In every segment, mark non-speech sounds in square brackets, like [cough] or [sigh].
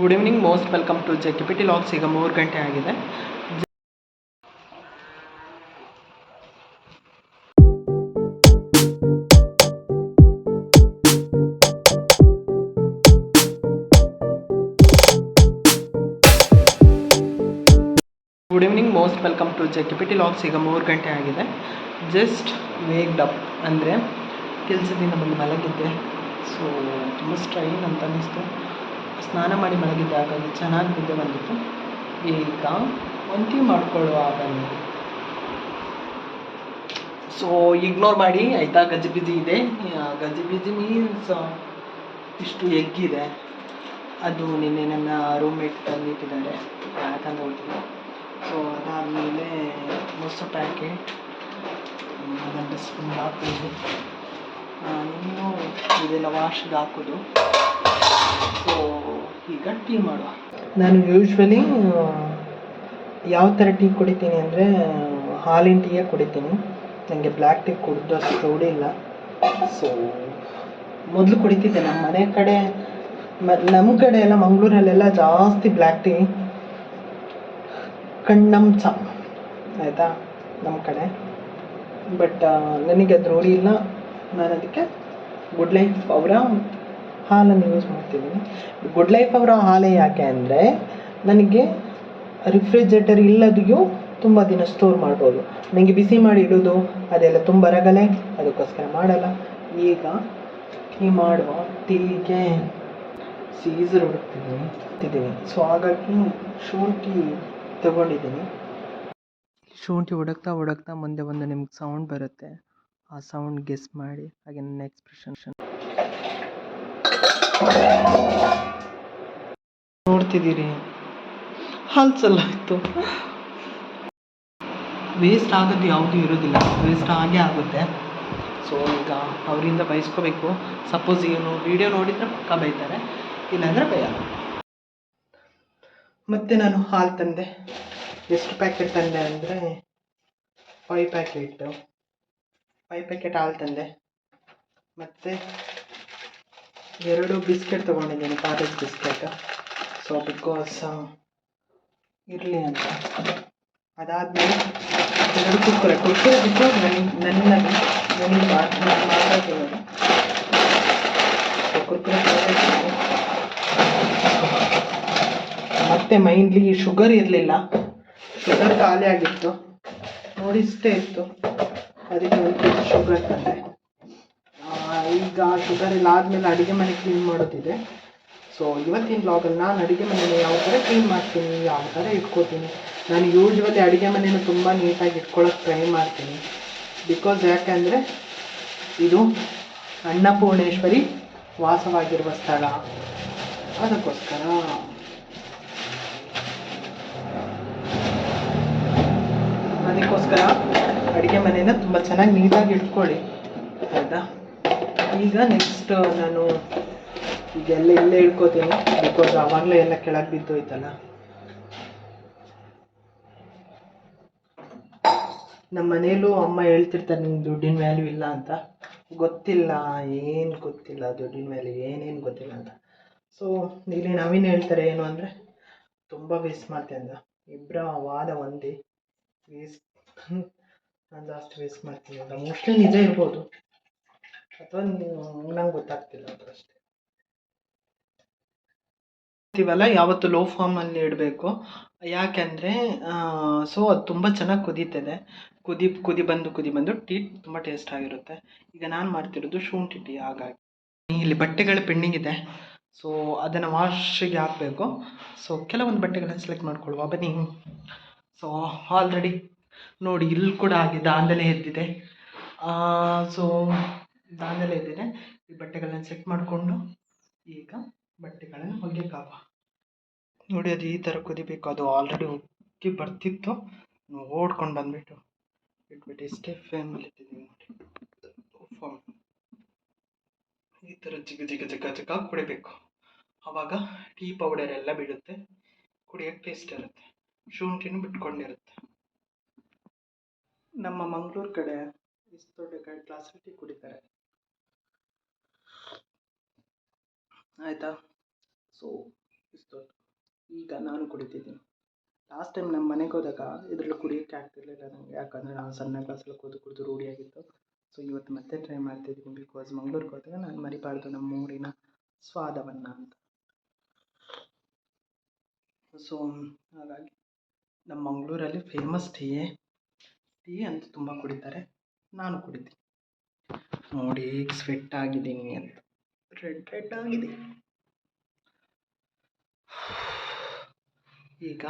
Good evening most welcome to J K P T logs ಈಗ ಮೂರು ಗಂಟೆ ಆಗಿದೆ. Good evening most welcome to J K P T logs ಈಗ ಮೂರು ಗಂಟೆ ಆಗಿದೆ. ಜಸ್ಟ್ ವೇಗ್ಡ್ ಅಪ್ ಅಂದರೆ ಕೆಲಸದಿಂದ ಬಂದು ಮಲಗಿದ್ದೆ. ಸೊ ತುಂಬ ಸ್ಟ್ರೈನ್ ಅಂತ ಅನ್ನಿಸ್ತು. ಸ್ನಾನ ಮಾಡಿ ಮಲಗಿದ್ದಾಗ ಅದು ಚೆನ್ನಾಗಿ ನಿದ್ದೆ ಬಂದಿತ್ತು. ಈಗ ಒಂಟಿ ಮಾಡ್ಕೊಳ್ಳುವ ಬನ್ನಿ ಸೊ ಇಗ್ನೋರ್ ಮಾಡಿ, ಆಯಿತಾ? ಗಜಿಬಿಜಿ ಇದೆ. ಗಜಿಬಿಜಿ ಮೀನ್ಸ್ ಇಷ್ಟು ಇದೆ ಅದು ನಿನ್ನೆ ನನ್ನ ರೂಮ್ಮೇಟ್ ತಂದಿಟ್ಟಿದ್ದಾರೆ. ಯಾಕಂತ ಹೋಗ್ತೀನಿ ಸೊ ಅದಾದಮೇಲೆ ಮೊಸರು ಪ್ಯಾಕೆಟ್ ಅದನ್ನು ಸ್ಪೂನ್ ಹಾಕೋದು ಇನ್ನು ಇದೆಲ್ಲ ವಾಶ್ಗೆ ಹಾಕೋದು. ಸೊ ಗಟ್ಟಿ ಮಾಡುವ ನಾನು ಯೂಶ್ವಲಿ ಯಾವ ಥರ ಟೀ ಕುಡಿತೀನಿ ಅಂದರೆ, ಹಾಲಿನ ಟೀಯೇ ಕುಡಿತೀನಿ. ನನಗೆ ಬ್ಲ್ಯಾಕ್ ಟೀ ಕುಡಿದಷ್ಟು ರೂಢಿ ಇಲ್ಲ ಸೊ ಮೊದಲು ಕುಡಿತಿದ್ದೆ ನಮ್ಮ ಮನೆ ಕಡೆ, ಮ, ನಮ್ಮ ಕಡೆ ಎಲ್ಲ ಮಂಗಳೂರಲ್ಲೆಲ್ಲ ಜಾಸ್ತಿ ಬ್ಲ್ಯಾಕ್ ಟೀ ಕಣ್ಣಂಚ ಆಯಿತಾ? ನಮ್ಮ ಕಡೆ. ಬಟ್ ನನಗೆ ಅದು ರೂಢಿ ಇಲ್ಲ. ನಾನು ಅದಕ್ಕೆ ಗುಡ್ ಲೈಫ್ ಅವರ ಹಾಲನ್ನು ಯೂಸ್ ಮಾಡ್ತಿದ್ದೀನಿ ಗುಡ್ ಲೈಫ್ ಅವರ ಹಾಲೇ ಯಾಕೆ ಅಂದರೆ, ನನಗೆ ರಿಫ್ರಿಜರೇಟರ್ ಇಲ್ಲದೆಯೂ ತುಂಬ ದಿನ ಸ್ಟೋರ್ ಮಾಡ್ಬೋದು. ನನಗೆ ಬಿಸಿ ಮಾಡಿ ಇಡೋದು, ಅದೆಲ್ಲ ತುಂಬ ರಗಲೆ ಅದಕ್ಕೋಸ್ಕರ ಮಾಡಲ್ಲ. ಈಗ ಟೀ ಮಾಡುವ ಟೀಗೆ ಸೀಸರ್ ಹುಡುಕ್ತಿದ್ದೀನಿ ಇದ್ದೀನಿ ಸೊ ಹಾಗಾಗಿ ಶುಂಠಿ ತಗೊಂಡಿದ್ದೀನಿ. ಶುಂಠಿ ಹುಡುಕ್ತಾ ಹುಡುಕ್ತಾ ಮುಂದೆ ಒಂದು ನಿಮ್ಗೆ ಸೌಂಡ್ ಬರುತ್ತೆ. ಆ ಸೌಂಡ್ ಗೆಸ್ ಮಾಡಿ, ಹಾಗೆ ನನ್ನ ಎಕ್ಸ್ಪ್ರೆಷನ್ ನೋಡ್ತಿದ್ದೀರಿ? ಹಲ್ಸಲ್ಲ ಆಯಿತು ವೇಸ್ಟ್ ಆಗೋದು ಯಾವುದೂ ಇರೋದಿಲ್ಲ. ವೇಸ್ಟ್ ಆಗೇ ಆಗುತ್ತೆ. ಸೊ ಈಗ ಅವರಿಂದ ಬಯಸ್ಕೋಬೇಕು. ಸಪೋಸ್ ಏನು ವಿಡಿಯೋ ನೋಡಿದರೆ ಪಕ್ಕ ಬೈತಾರೆ. ಇಲ್ಲಾಂದರೆ ಬೈಯಲ್ಲ. ಮತ್ತೆ ನಾನು ಹಾಲು ತಂದೆ. ಎಷ್ಟು ಪ್ಯಾಕೆಟ್ ತಂದೆ ಅಂದರೆ ಫೈವ್ ಪ್ಯಾಕೆಟ್ ಫೈವ್ ಪ್ಯಾಕೆಟ್ ಹಾಲು ತಂದೆ. ಮತ್ತು ಎರಡು ಬಿಸ್ಕೆಟ್ ತೊಗೊಂಡಿದ್ದೀನಿ, ಕಾಲೇಜ್ ಬಿಸ್ಕೆಟ್. ಸೊ ಬಿಕಾಸ್ ಇರಲಿ ಅಂತ. ಅದಾದಮೇಲೆ ಎರಡು ಕುರ್ಕುರೆ ಕುರ್ಕುರೆ ಬಿಟ್ಟು ನನಗೆ ನನ್ನ ನನಗೆ ಮಾತಾಡ್ತಿರೋದು ಸೊ ತೊಗೊಂಡಿದ್ದೀನಿ. ಮತ್ತೆ ಮೈಂಡ್ಲಿ ಶುಗರ್ ಇರಲಿಲ್ಲ. ಶುಗರ್ ಖಾಲಿ ಆಗಿತ್ತು. ನೋಡಿ, ಇಷ್ಟೇ ಇತ್ತು. ಅದಕ್ಕೆ ಒಂದು ಶುಗರ್ ತಂದೆ. ಈಗ ಶುಗರ್ ಎಲ್ಲ ಆದಮೇಲೆ ಅಡುಗೆ ಮನೆ ಕ್ಲೀನ್ ಮಾಡೋದಿದೆ ಸೊ ಇವತ್ತಿನ ಬ್ಲಾಗಲ್ಲಿ ನಾನು ಅಡುಗೆ ಮನೇನ ಯಾವ ಥರ ಕ್ಲೀನ್ ಮಾಡ್ತೀನಿ, ಯಾವ ಥರ ಇಟ್ಕೋತೀನಿ, ನಾನು ಯೂಶ್ವಲಿ ಅಡುಗೆ ಮನೇನ ತುಂಬ ನೀಟಾಗಿ ಇಟ್ಕೊಳ್ಳೋಕೆ ಟ್ರೈ ಮಾಡ್ತೀನಿ. ಬಿಕಾಸ್ ಯಾಕೆಂದರೆ ಇದು ಅನ್ನಪೂರ್ಣೇಶ್ವರಿ ವಾಸವಾಗಿರುವ ಸ್ಥಳ. ಅದಕ್ಕೋಸ್ಕರ. ಅದಕ್ಕೋಸ್ಕರ ಅಡುಗೆ ಮನೇನ ತುಂಬ ಚೆನ್ನಾಗಿ ನೀಟಾಗಿ ಇಟ್ಕೊಳ್ಳಿ. ಆಯಿತಾ? ಈಗ ನೆಕ್ಸ್ಟ್ ನಾನು ಇದೆಲ್ಲ ಇಲ್ಲೇ ಇಟ್ಕೋತೀನಿ ಬಿಕಾಸ್ ಆವಾಗಲೇ ಎಲ್ಲ ಕೆಳಗೆ ಬಿದ್ದೋಯ್ತಲ್ಲ. ನಮ್ಮ ಮನೇಲೂ ಅಮ್ಮ ಹೇಳ್ತಿರ್ತಾರೆ, ನಿಂಗೆ ದುಡ್ಡಿನ ವ್ಯಾಲ್ಯೂ ಇಲ್ಲ ಅಂತ. ಗೊತ್ತಿಲ್ಲ, ಏನು ಗೊತ್ತಿಲ್ಲ, ದುಡ್ಡಿನ ವ್ಯಾಲ್ಯೂ ಏನೇನು ಗೊತ್ತಿಲ್ಲ ಅಂತ. ಸೊ ಇಲ್ಲಿ ನವೀನ್ ಹೇಳ್ತಾರೆ ಏನು ಅಂದರೆ, ತುಂಬ ವೇಸ್ಟ್ ಮಾಡ್ತೆ ಅಂದ. ಇಬ್ಬರ ವಾದ ಒಂದೇ. ವೇಸ್ಟ್ [laughs] ನಾನು ಜಾಸ್ತಿ ವೇಸ್ಟ್ ಮಾಡ್ತೀನಿ ಅಂತ. ಮೋಸ್ಟ್ಲಿ ನಿಜ ಇರ್ಬೋದು. ಅಥವಾ ನಂಗೆ ಗೊತ್ತಾಗ್ತಿಲ್ಲ ಅದರಷ್ಟೇ. ಇರ್ತೀವಲ್ಲ ಯಾವತ್ತು ಲೋ ಫಾರ್ಮಲ್ಲಿ ಇಡಬೇಕು. ಯಾಕೆಂದರೆ ಸೊ ಅದು ತುಂಬ ಚೆನ್ನಾಗಿ ಕುದೀತದೆ. ಕುದಿ ಕುದಿ ಬಂದು ಕುದಿ ಬಂದು ಟೀ ತುಂಬ ಟೇಸ್ಟ್ ಆಗಿರುತ್ತೆ. ಈಗ ನಾನು ಮಾಡ್ತಿರೋದು ಶುಂಠಿ ಟೀ, ಹಾಗಾಗಿ. ಇಲ್ಲಿ ಬಟ್ಟೆಗಳು ಪೆಂಡಿಂಗ್ ಇದೆ. ಸೊ ಅದನ್ನು ವಾಶಿಗೆ ಹಾಕಬೇಕು. ಸೊ ಕೆಲವೊಂದು ಬಟ್ಟೆಗಳನ್ನ ಸೆಲೆಕ್ಟ್ ಮಾಡ್ಕೊಳ್ಳುವ. ಬನ್ನಿ. ಸೊ ಆಲ್ರೆಡಿ ನೋಡಿ, ಇಲ್ಲಿ ಕೂಡ ಆಗಿದೆ ಆಂದಲೇ ಎದ್ದಿದೆ. ಸೊ ದಾಂಧಲೆ ಇದ್ದೇನೆ ಈ ಬಟ್ಟೆಗಳನ್ನ ಸೆಟ್ ಮಾಡಿಕೊಂಡು ಈಗ ಬಟ್ಟೆಗಳನ್ನು ಒಗೆಯಕ್ಕಾಗುವ ನೋಡಿ ಅದು ಈ ಥರ ಕುದಿಬೇಕು. ಅದು ಆಲ್ರೆಡಿ ಉಕ್ಕಿ ಬರ್ತಿತ್ತು. ಓಡ್ಕೊಂಡು ಬಂದುಬಿಟ್ಟು ಇಟ್ಬಿಟ್ಟು ಇಷ್ಟೇ ಫ್ಲೇಮಲ್ಲಿ ಇಟ್ಟಿದ್ದೀವಿ ನೋಡಿ. ಈ ಥರ ಜಿಗ ಜಿಗ ಜಿಗ ಜಿಗ ಕುಡಿಬೇಕು. ಆವಾಗ ಟೀ ಪೌಡರ್ ಎಲ್ಲ ಬಿಡುತ್ತೆ ಕುಡಿಯೋಕ್ಕೆ ಟೇಸ್ಟ್ ಇರುತ್ತೆ. ಶುಂಠಿನೂ ಬಿಟ್ಕೊಂಡಿರುತ್ತೆ. ನಮ್ಮ ಮಂಗಳೂರು ಕಡೆ ಇಷ್ಟು ದೊಡ್ಡ ಕಡೆ ಗ್ಲಾಸಲ್ಲಿ ಟೀ ಕುಡಿತಾರೆ. ಆಯಿತಾ ಸೊ ಇಷ್ಟೊತ್ತು ಈಗ ನಾನು ಕುಡಿತಿದ್ದೀನಿ. ಲಾಸ್ಟ್ ಟೈಮ್ ನಮ್ಮ ಮನೆಗೆ ಹೋದಾಗ ಇದರಲ್ಲಿ ಕುಡಿಯೋಕ್ಕೆ ಆಗ್ತಿರಲಿಲ್ಲ ನನಗೆ ಯಾಕಂದರೆ ನಾನು ಸಣ್ಣ ಕ್ಲಾಸಲ್ಲಿ ಕುದು ಕುಡಿದು ರೂಢಿಯಾಗಿತ್ತು ಸೊ ಇವತ್ತು ಮತ್ತೆ ಟ್ರೈ ಮಾಡ್ತಿದ್ದೀನಿ ಬಿಕಾಸ್ ಮಂಗ್ಳೂರಿಗೆ ಹೋದಾಗ ನಾನು ಮರಿಬಾರ್ದು ನಮ್ಮ ಊರಿನ ಸ್ವಾದವನ್ನು ಅಂತ. ಸೊ ಹಾಗಾಗಿ ನಮ್ಮ ಮಂಗಳೂರಲ್ಲಿ ಫೇಮಸ್ ಟೀಯೇ ಟೀ ಅಂತ ತುಂಬ ಕುಡಿತಾರೆ. ನಾನು ಕುಡಿತೀನಿ. ನೋಡಿ ಸ್ವೆಟ್ ಆಗಿದ್ದೀನಿ ಅಂತ. ರೆಡ್ ರೆಡ್ ಆಗಿದೆ ಈಗ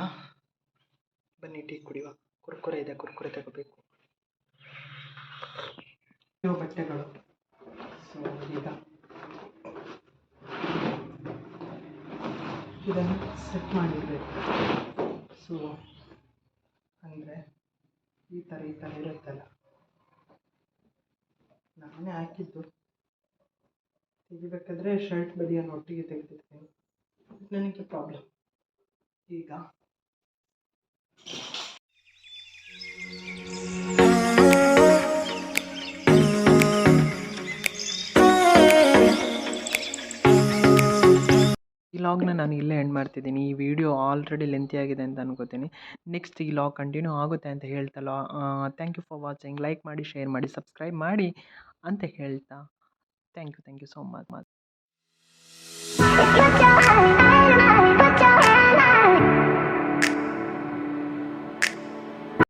ಬನ್ನಿ ಟೀ ಕುಡಿಯುವ ಕುರ್ಕುರೆ ಇದೆ, ಕುರ್ಕುರೆ ತಗೋಬೇಕು. ಇವು ಬಟ್ಟೆಗಳು. ಸೊ ಈಗ ಇದನ್ನು ಸೆಟ್ ಮಾಡಿರಬೇಕು. ಸೊ ಅಂದರೆ ಈ ಥರ ಈ ಥರ ಇರುತ್ತಲ್ಲ. ನಾನೇ ಹಾಕಿದ್ದು. ತೆಗಿಬೇಕಾದ್ರೆ ಶರ್ಟ್ ಬದಿಯನ್ನು ಒಟ್ಟಿಗೆ ತೆಗೆದಿರ್ತೀನಿ ನನಗೆ ಪ್ರಾಬ್ಲಮ್ ಈಗ. ಈ ಲಾಗ್ನ ನಾನು ಇಲ್ಲೇ ಎಂಡ್ ಮಾಡ್ತಿದ್ದೀನಿ. ಈ ವಿಡಿಯೋ ಆಲ್ರೆಡಿ ಲೆಂತಿ ಆಗಿದೆ ಅಂತ ಅನ್ಕೋತೀನಿ ನೆಕ್ಸ್ಟ್ ಈ ಲಾಗ್ ಕಂಟಿನ್ಯೂ ಆಗುತ್ತೆ ಅಂತ ಹೇಳ್ತಲ್ಲ. Thank you for watching like ಮಾಡಿ ಶೇರ್ ಮಾಡಿ ಸಬ್ಸ್ಕ್ರೈಬ್ ಮಾಡಿ ಅಂತ ಹೇಳ್ತಾ. Thank you thank you so much much